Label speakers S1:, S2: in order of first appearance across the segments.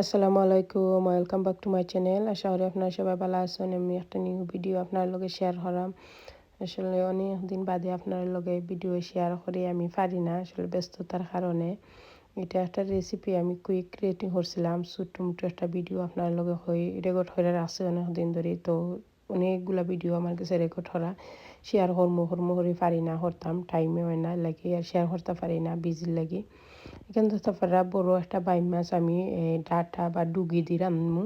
S1: আসসালামু আলাইকুম welcome back to my channel আশা করি আপনারা সবাই ভালো আছেন। আমি একটা নিউ ভিডিও আপনার লগে শেয়ার করাম। আসলে অনেক দিন বাদে আপনার লগে ভিডিও শেয়ার করি, আমি পারি না আসলে ব্যস্ততার কারণে। এটা একটা রেসিপি আমি কুইক ক্রিয়েটিং করছিলাম। ছোট্ট মোটো একটা ভিডিও আপনার লগে হয়ে রেকর্ড হয়ে আছে অনেক দিন ধরে। তো অনেকগুলা ভিডিও আমার কাছে রেকর্ড করা শেয়ার হরমো হরমো করে পারি না, করতাম। টাইমে হয় না, লাগে আর শেয়ার করতে পারি না বিজির লাগি। এখানে তো তারপরে বড় একটা বাইম মাছ আমি ডাটা বা ডুগি দিয়ে রান্নমু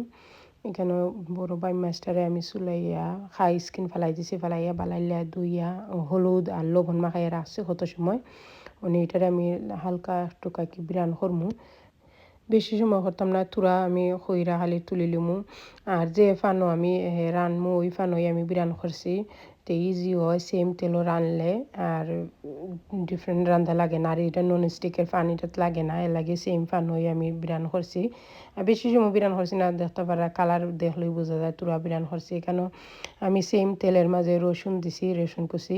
S1: এখানে বড় বাইম মাছটারে আমি চুলাইয়া খাই স্কিন ফেলাই দিছি, ফেলাইয়া বালাইয়া দুইয়া হলুদ আর লবণ মাখাইয়া রাখছি কত সময়। মানে এটারে আমি হালকা একটু কাকি বিরান করমু। বেশি সময় করতাম না, তুরা আমি খইরা খালি তুলি লিমু আর যে ফানো আমি রানমু, ওই ফানোই আমি বিরান করছি। তো ইজি হয় সেম তেলও রানলে আর ডিফারেন্ট রান্ধা লাগে না। আর এটা নন স্টিকের পানিটা লাগে না, এর লাগে সেম হয়ে আমি বিরান করছি। আর বেশি সময় বিরান করছি না, দেখতে পারা কালার দেখলেই বোঝা যায় তুরা বিরান করছি। এখানেও আমি সেম তেলের মাঝে রসুন দিছি, রসুন কুচি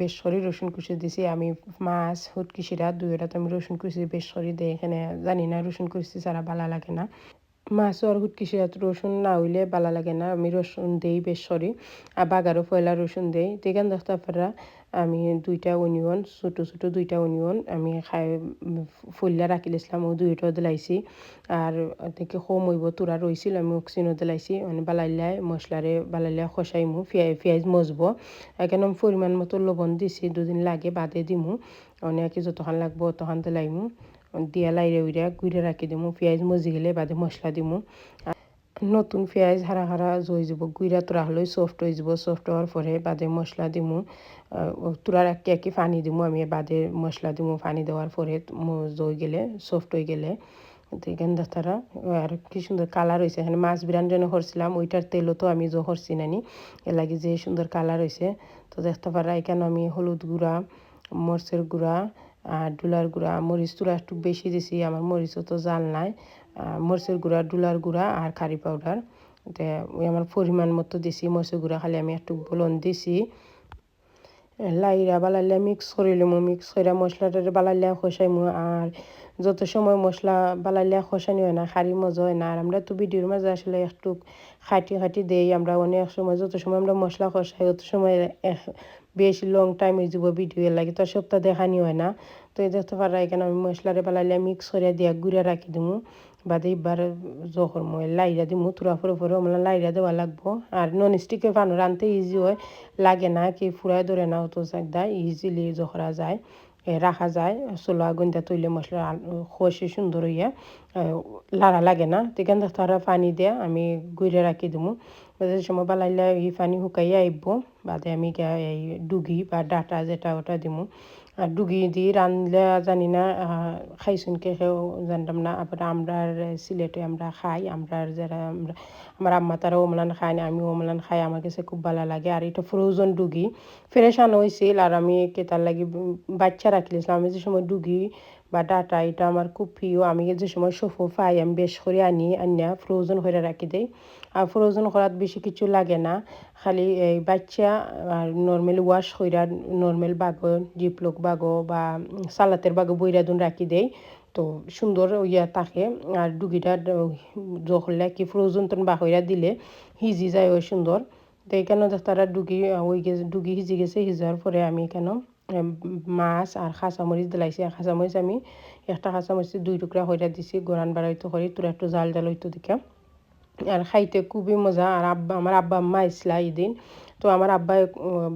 S1: বেশ সরি রসুন কুচি দিছি। আমি মাছ হুটকিসিরা দুইটা তো আমি রসুন কুচি বেশ সরি দিই এখানে জানি না, রসুন কুচি ছাড়া ভালো লাগে না। মাছ আর হুটকিসি রসুন না হইলে ভালো লাগে না, আমি রসুন দেই বেশ সরি আর বাগারও পয়লা রসুন দেই দেখেন দেখতে আপনারা আমি দুইটা অনিয়ন ছোটো ছোটো দুইটা অনিয়ন আমি খাই ফুলিয়া রাখিলাম ও দুইটাও দিলাইছি আর দেখি কম হইব তোরা রইছিল আমি অক্সিনও দিলাইছি মানে বালাইলাই মশলারে বালাইলাই খসাইমু পিঁয়াজ পিঁয়াজ মজবো এখানে আমি পরিমাণ মতো লবণ দিছি, দুদিন লাগে বাদে দিমু অনেকে যতক্ষণ লাগবো তখন দিলাইমু দিয়া লাইরে উইরা, গুইরে রাখি দিমু, পেঁয়াজ মজি গেলে বাদে মশলা দিমু। নতুন পেঁয়াজ হারা হারা জই যাব, গুইরা তোরা হলে সফট হয়ে যাব সফট হওয়ার পরে বাদে মশলা দিমু। তোরার একে একে পানি দিমু, আমি বাদে মশলা দিমু পানি দেওয়ার পরে জই গেলে সফট হয়ে গেলে। এখানে তারা, আর কি সুন্দর কালার হয়েছে এখানে মাছ বিরান যেন করছিলাম, ওইটার তেলও তো আমি জো করছি নানি এ লাগে যে সুন্দর কালার হয়েছে তো দেখতে পারা, এখানে আমি হলুদ গুঁড়া, মরচের গুঁড়া আর ডুলার গুঁড়া, মরিচ তুলা একটু বেশি দিছি, আমার মরিচও তো জাল নাই। মরিচের গুঁড়া, ডুলার গুঁড়া আর কারি পাউডার। ওই আমার পরিমাণ মতো দিছি, মরিচের গুঁড়া খালি আমি একটু বলন দিছি। লাইরা বালাইলে মিক্স করিলামো মিক্স করে মশলাটা বালাইলে খসাইমু, আর যত সময় মশলা বালাইলে খসানি হয় না, খারি মজা হয় না, আর আমরা তো ভিডিওর মাঝে আসলে একটু খাটি খাটি দেই, আমরা অনেক সময় যত সময় আমরা মশলা খসাই তত সময় বেশ লং টাইম হয়ে যাব ভিডিও লাগে, তো সপ্তাহ দেখানি হয় না, তো এই দেখতে পারা এখানে আমি মশলারে বালাইলে মিক্স করে দিয়া গুড়া রাখি দিমু বাদে এবার যখন মই লাইরা দিমু, তুরা ফুরে ফুরে মানে লাইরা দেওয়া লাগবো। আর নন স্টিকের পানো, রানতে ইজি হয়, লাগে না কি ফুরাই ধরে না, অত চাকদা ইজিলি জখরা যায় রাখা যায়, চোলা গন্দা তৈলে মশলা খসে সুন্দর হইয়া লাড়া লাগে না তেখান তারা পানি দিয়ে, আমি গুইরে রাখি দিমু। যে সময় বালাইলে এই পানি শুকাইয়া আইব, বাদে আমি এই ডুগি বা ডাটা যেটা ওটা দিমু। ডুগি দিয়ে রানলে জানি না খাইছুন কে খেয়েও জানতাম না। আবার আমরা সিলেটে আমরা খাই আমরা যারা আমরা, আমার আম্মা তারা অমলান খায় না আমি অমলান খাই, আমার কাছে খুব ভালো লাগে। আর এটা ফ্রোজন ডুগি। ফ্রেশ আনা হয়েছিল আর আমি কেতার লাগি বাচ্চা রাখলেছিলাম আমি যে সময় ডুগি বা ডাটা এটা আমার খুব প্রিয়। আমি যে সময় সফু পাই, আমি বেশ করে আনি, আনিয়া ফ্রোজন করে রাখি দেই। আর ফ্রোজন করাত বেশি কিছু লাগে না। খালি এই বাচ্চা আর নর্মালি ওয়াশ কইরা নর্মাল বাগো জিপলক বাগো বা সালাতের বাগো বইরা দুন রাখি দেই। তো সুন্দর ইয়া থাকে। আর ডুগিটা জখলে কি ফ্রোজন তন বাহইরা দিলে হিজি যায় ওই সুন্দর। তো এখানে তারা ডুগি, ওই গেছে ডুগি হিজি গেছে হিজার পরে আমি এখানে মাছ আর খাঁচামরিচ দিলাইছি। আর খাঁচামরিচ আমি একটা খাঁচামরিচ দুই টুকরা হইরা দিছি গোরান বাড়াইতে করি তোরা একটু জাল জাল হইতো দিকে। আর খাইতে খুবই মজা। আর আব্বা আমার আব্বা আম্মা আইসলা দিন তো আমার আব্বাই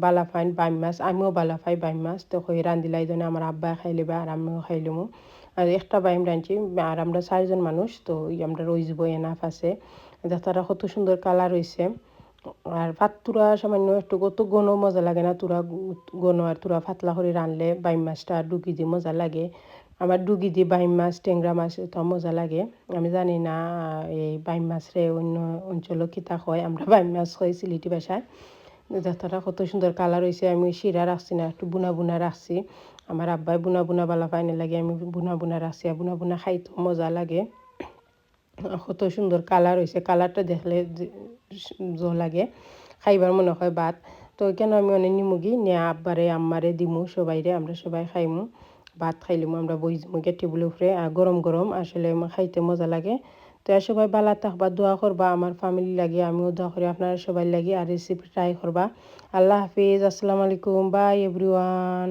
S1: বালা ফাইন বাইম মাছ, আমিও বালা ফাই বাইম মাছ। তো হয়ে রান্দিলাই জন্য আমার আব্বাই খাইলেবে আর আমিও খাইলামো আর একটা বাইম রাঁধছি আর আমরা চারজন মানুষ তো আমরা রয়ে যাব, এনাফ আছে। তারা কত সুন্দর কালার হয়েছে আর ভাত তুরা সামান্য একটু কত গণ মজা লাগে না তুরা গণ আর তুরা ফাতলা করে রানলে বাইম মাছটা আর ডুগি দিয়ে মজা লাগে। আমার ডুগি দিয়ে বাইম মাছ ট্যাংরা মাছ তো মজা লাগে। আমি জানি না, এই বাইম মাছরে অন্য অঞ্চলও কিতা হয়, আমরা বাইম মাছ হয় সিলিটি বাসায় যাত্রাটা কত সুন্দর কালার হয়েছে আমি শিরা রাখছি না, একটু বুনা বুনা রাখছি। আমার আব্বাই বুনা বুনা বালা পাইনে লাগে, আমি বুনা বুনা রাখছি আর বুনা বুনা খাইতে মজা লাগে। কত সুন্দর কালার হয়েছে কালারটা দেখলে জ লাগে। খাইবার মনে হয় ভাত। তো কেন আমি অনেক নিমুগি নিয়ে আব্বারে আম্মারে দিমু সবাইরে আমরা সবাই খাইমু। ভাত খাইলিমু, আমরা বই মুখে টেবিলের উপরে। আর গরম গরম। আসলে খাইতে মজা লাগে। তো সবাই বালা থাকবা, দোয়া করবা। আমার ফ্যামিলি লাগে, আমিও দোয়া করি আপনারা সবাই লাগে। আর রেসিপি ট্রাই করবা। আল্লাহ হাফিজ। আসসালামু আলাইকুম। By everyone